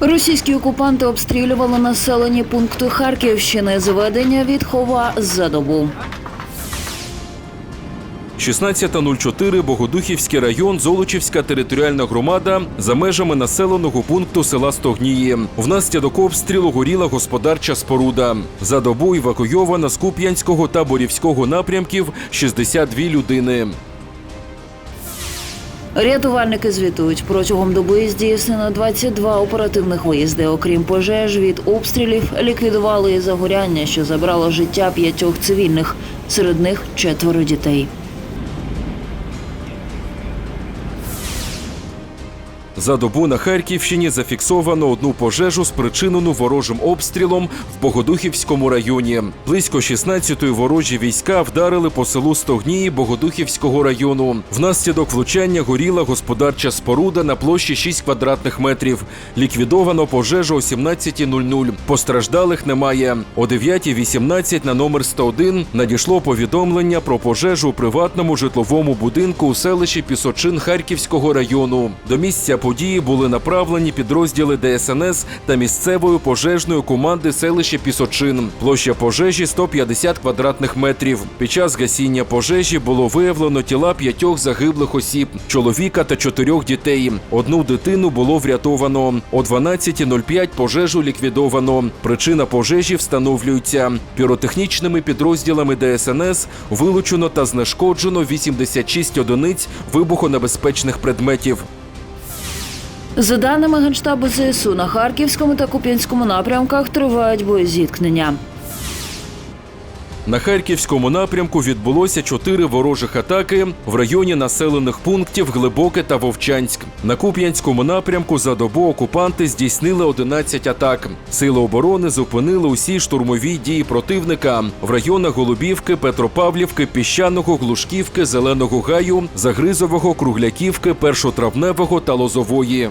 Російські окупанти обстрілювали населені пункти Харківщини. Зведення від хова за добу. 16.04 Богодухівський район, Золочівська територіальна громада за межами населеного пункту села Стогнії. Внаслідок обстрілу горіла господарча споруда. За добу евакуйовано з Куп'янського та Борівського напрямків 62 людини. Рятувальники звітують, протягом доби здійснено 22 оперативних виїзди. Окрім пожеж від обстрілів, ліквідували і загоряння, що забрало життя п'ятьох цивільних. Серед них четверо дітей. За добу на Харківщині зафіксовано одну пожежу, спричинену ворожим обстрілом в Богодухівському районі. Близько 16-ї ворожі війська вдарили по селу Стогнії Богодухівського району. Внаслідок влучання горіла господарча споруда на площі 6 квадратних метрів. Ліквідовано пожежу о 17.00. Постраждалих немає. О 9.18 на номер 101 надійшло повідомлення про пожежу у приватному житловому будинку у селищі Пісочин Харківського району. До місця події були направлені підрозділи ДСНС та місцевої пожежної команди селища Пісочин. Площа пожежі 150 квадратних метрів. Під час гасіння пожежі було виявлено тіла п'ятьох загиблих осіб, чоловіка та чотирьох дітей. Одну дитину було врятовано. О 12.05 пожежу ліквідовано. Причина пожежі встановлюється. Піротехнічними підрозділами ДСНС вилучено та знешкоджено 86 одиниць вибухонебезпечних предметів. За даними Генштабу ЗСУ, на Харківському та Куп'янському напрямках тривають боєзіткнення. На харківському напрямку відбулося чотири ворожих атаки в районі населених пунктів Глибоке та Вовчанськ. На Куп'янському напрямку за добу окупанти здійснили 11 атак. Сили оборони зупинили усі штурмові дії противника в районах Голубівки, Петропавлівки, Піщаного, Глушківки, Зеленого Гаю, Загризового, Кругляківки, Першотравневого та Лозової.